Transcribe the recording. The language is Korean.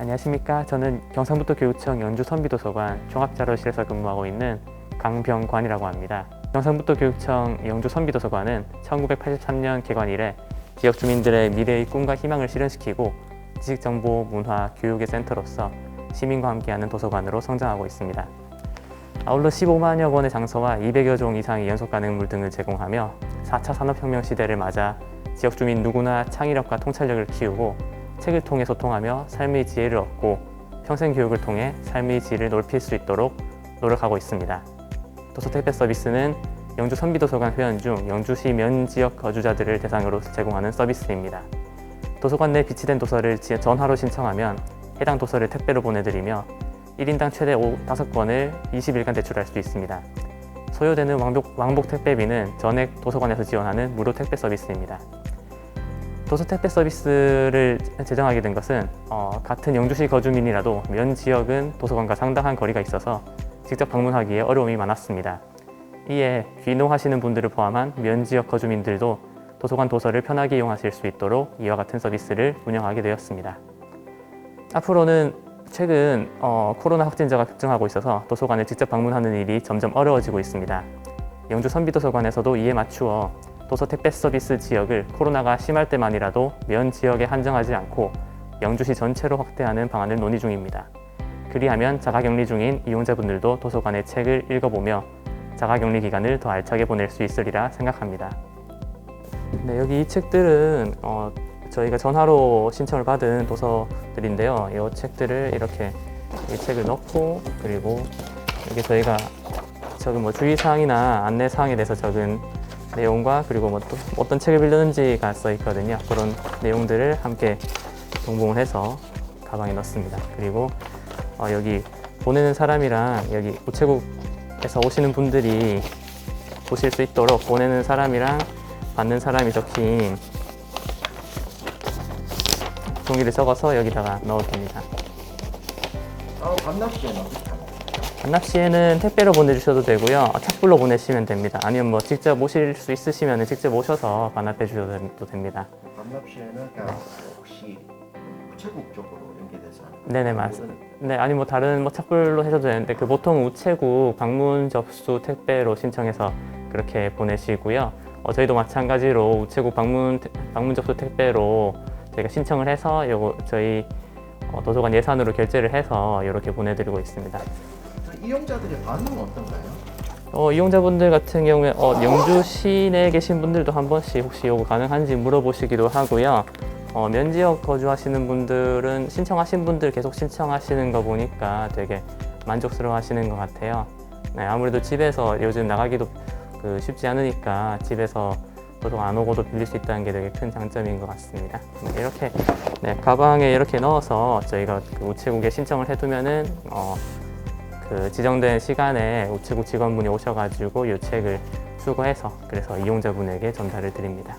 안녕하십니까. 저는 경상북도 교육청 연주 선비도서관 종합자료실에서 근무하고 있는 강병관이라고 합니다. 경상북도 교육청 영주 선비도서관은 1983년 개관 이래 지역 주민들의 미래의 꿈과 희망을 실현시키고 지식 정보, 문화, 교육의 센터로서 시민과 함께하는 도서관으로 성장하고 있습니다. 아울러 15만여 권의 장서와 200여 종 이상의 연속 가능물 등을 제공하며 4차 산업혁명 시대를 맞아 지역 주민 누구나 창의력과 통찰력을 키우고 책을 통해 소통하며 삶의 지혜를 얻고 평생 교육을 통해 삶의 질을 높일 수 있도록 노력하고 있습니다. 도서 택배 서비스는 영주 선비도서관 회원 중 영주시 면 지역 거주자들을 대상으로 제공하는 서비스입니다. 도서관 내 비치된 도서를 지- 전화로 신청하면 해당 도서를 택배로 보내드리며 1인당 최대 5권을 20일간 대출할 수 있습니다. 소요되는 왕복, 왕복 택배비는 전액 도서관에서 지원하는 무료 택배 서비스입니다. 도서 택배 서비스를 제정하게 된 것은 어, 같은 영주시 거주민이라도 면 지역은 도서관과 상당한 거리가 있어서 직접 방문하기에 어려움이 많았습니다. 이에 귀농하시는 분들을 포함한 면 지역 거주민들도 도서관 도서를 편하게 이용하실 수 있도록 이와 같은 서비스를 운영하게 되었습니다. 앞으로는 최근 어, 코로나 확진자가 급증하고 있어서 도서관을 직접 방문하는 일이 점점 어려워지고 있습니다. 영주 선비도서관에서도 이에 맞추어 도서 택배 서비스 지역을 코로나가 심할 때만이라도 면 지역에 한정하지 않고 영주시 전체로 확대하는 방안을 논의 중입니다. 그리하면 자가격리 중인 이용자분들도 도서관의 책을 읽어보며 자가격리 기간을 더 알차게 보낼 수 있으리라 생각합니다. 네, 여기 이 책들은 어, 저희가 전화로 신청을 받은 도서들인데요. 이 책들을 이렇게 이 책을 넣고 그리고 여기 저희가 적은 뭐 주의사항이나 안내사항에 대해서 적은 내용과 그리고 뭐또 어떤 책을 빌렸는지가 써 있거든요. 그런 내용들을 함께 동봉을 해서 가방에 넣습니다. 그리고 어, 여기 보내는 사람이랑 여기 우체국에서 오시는 분들이 보실 수 있도록 보내는 사람이랑 받는 사람이 적힌 종이를 적어서 여기다가 넣어둡니다. 아, 반납 시에는 어떻게 하나요? 반납 시에는 택배로 보내주셔도 되고요. 착불로 보내시면 됩니다. 아니면 뭐 직접 오실 수 있으시면 직접 오셔서 반납해 주셔도 됩니다. 반납 시에는 그냥 혹시 우체국 쪽으로 연계돼서? 네네, 맞습니다. 네, 아니 뭐 다른 뭐 착불로 해도 되는데 그 보통 우체국 방문 접수 택배로 신청해서 그렇게 보내시고요. 어, 저희도 마찬가지로 우체국 방문 태- 방문 접수 택배로 저희가 신청을 해서 요거 저희 어, 도서관 예산으로 결제를 해서 이렇게 보내드리고 있습니다. 이용자들의 반응은 어떤가요? 어, 이용자분들 같은 경우에 어, 영주 시내에 계신 분들도 한 번씩 혹시 요거 가능한지 물어보시기도 하고요. 어, 면 지역 거주하시는 분들은 신청하신 분들 계속 신청하시는 거 보니까 되게 만족스러워 하시는 것 같아요. 네, 아무래도 집에서 요즘 나가기도 그 쉽지 않으니까 집에서 도서관 안 오고도 빌릴 수 있다는 게 되게 큰 장점인 것 같습니다. 네, 이렇게 네, 가방에 이렇게 넣어서 저희가 그 우체국에 신청을 해두면은 어, 그 지정된 시간에 우체국 직원분이 오셔가지고 이 책을 수거해서 그래서 이용자분에게 전달을 드립니다.